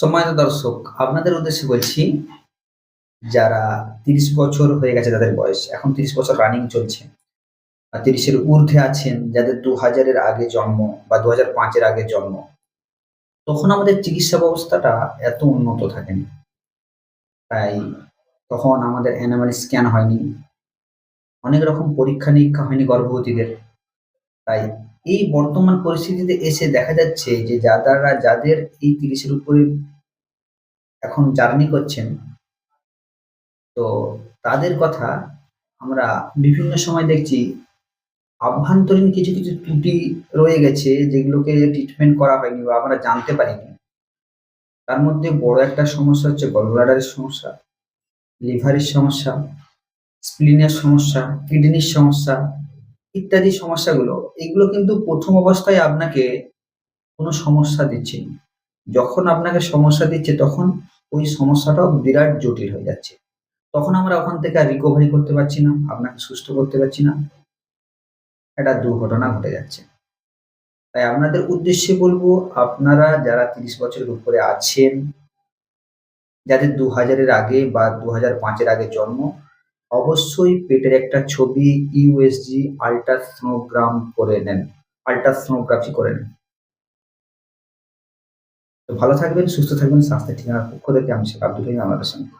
সম্মানিত দর্শক, আপনাদের উদ্দেশ্যে বলছি, যারা তিরিশ বছর হয়ে গেছে তাদের বয়স, এখন তিরিশ বছর রানিং চলছে, আর তিরিশের ঊর্ধ্বে আছেন যাদের দু হাজারের আগে জন্ম বা দু হাজার পাঁচের আগে জন্ম, তখন আমাদের চিকিৎসা ব্যবস্থাটা এত উন্নত থাকেনি। তাই তখন আমাদের অ্যানিমাল স্ক্যান হয়নি, অনেক রকম পরীক্ষা নিরীক্ষা হয়নি গর্ভবতীদের। তাই এই বর্তমান পরিস্থিতিতে এসে দেখা যাচ্ছে যে যারা যাদের এই তিরিশের উপরে এখন জার্নি করছেন, তো তাদের কথা আমরা বিভিন্ন সময় দেখছি। আভ্যন্তরীণ কিছু কিছু ত্রুটি রয়ে গেছে যেগুলোকে ট্রিটমেন্ট করা হয়নি বা আমরা জানতে পারিনি। তার মধ্যে বড় একটা সমস্যা হচ্ছে গলব্লাডারের সমস্যা লিভারের সমস্যা স্প্লিনের সমস্যা কিডনির সমস্যা ইত্যাদি সমস্যাগুলো, এগুলো কিন্তু প্রথম অবস্থায় আপনাকে কোনো সমস্যা দিচ্ছে না। যখন আপনাকে সমস্যা দিচ্ছে, তখন ওই সমস্যাটাও বিরাট জটিল হয়ে যাচ্ছে। তখন আমরা ওখান থেকে আর রিকভারি করতে পারছি না, আপনাকে সুস্থ করতে পারছি না। একটা দুর্ঘটনা ঘটে যাচ্ছে। তাই আপনাদের উদ্দেশ্যে বলব, আপনারা যারা তিরিশ বছরের উপরে আছেন, যাদের দু হাজারের আগে বা দু হাজার পাঁচের আগে জন্ম অবশ্যই পেটের একটা ছবি ইউএসজি আল্ট্রাসোনোগ্রাম করে নেন। আল্ট্রাসোনোগ্রাফি করে নেন। তো ভালো থাকবেন, সুস্থ থাকবেন, স্বাস্থ্যের ঠিকানার পক্ষ থেকে আমি শেখ আব্দুল আমাদের সঙ্গে